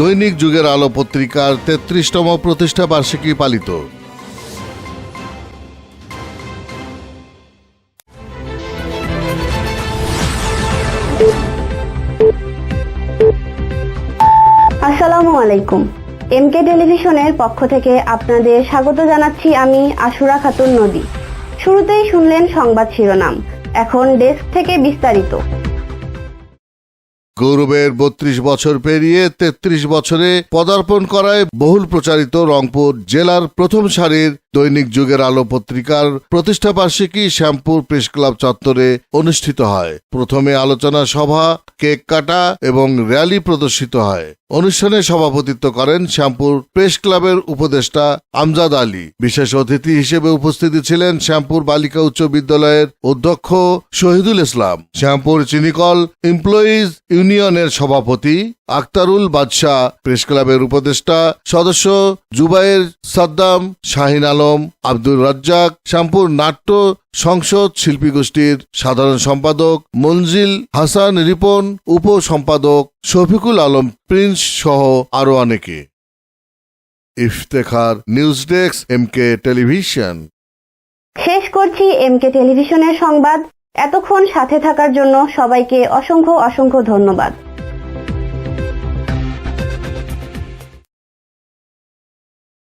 দৈনিক যুগের আলো পত্রিকার তেত্রিশতম প্রতিষ্ঠা বার্ষিকী পালিত। আসসালামু আলাইকুম। এমকে টেলিভিশনের পক্ষ থেকে আপনাদের স্বাগত জানাচ্ছি আমি আশুরা খাতুন নদী। শুরুতেই শুনলেন সংবাদ শিরোনাম। এখন ডেস্ক থেকে বিস্তারিত। গৌরবের বত্রিশ বছর পেরিয়ে তেত্রিশ বছরে পদার্পণ করায় বহুল প্রচারিত রংপুর জেলার প্রথম সারির দৈনিক যুগের আলো পত্রিকার প্রতিষ্ঠা বার্ষিকী শ্যামপুর প্রেস ক্লাব চত্বরে অনুষ্ঠিত হয়। প্রথমে আলোচনা সভা, কেক কাটা এবং র্যালি প্রদর্শিত হয়। অনুষ্ঠানে সভাপতিত্ব করেন শ্যামপুর প্রেস ক্লাবের উপদেষ্টা আমজাদ আলী। বিশেষ অতিথি হিসেবে উপস্থিত ছিলেন শ্যামপুর বালিকা উচ্চ বিদ্যালয়ের অধ্যক্ষ শহীদুল ইসলাম। শ্যামপুর চিনিকল এমপ্লয়িজ ইউনিয়নের সভাপতি আক্তারুল বাদশাহ প্রেস ক্লাবের উপদেষ্টা, সদস্য জুবাইর সাদ্দাম, শাহিন আলম আব্দুল রাজ্জাক, শ্যামপুর নাট্য সংসদ শিল্পী গোষ্ঠীর সাধারণ সম্পাদক মঞ্জিল হাসান রিপন উপ সম্পাদক শফিকুল আলম প্রিন্স সহ আরও অনেকে। Iftekhar news desk, M K television. শেষ করছি এম কে টেলিভিশনের সংবাদ। এতক্ষণ সাথে থাকার জন্য সবাইকে অসংখ্য অসংখ্য ধন্যবাদ।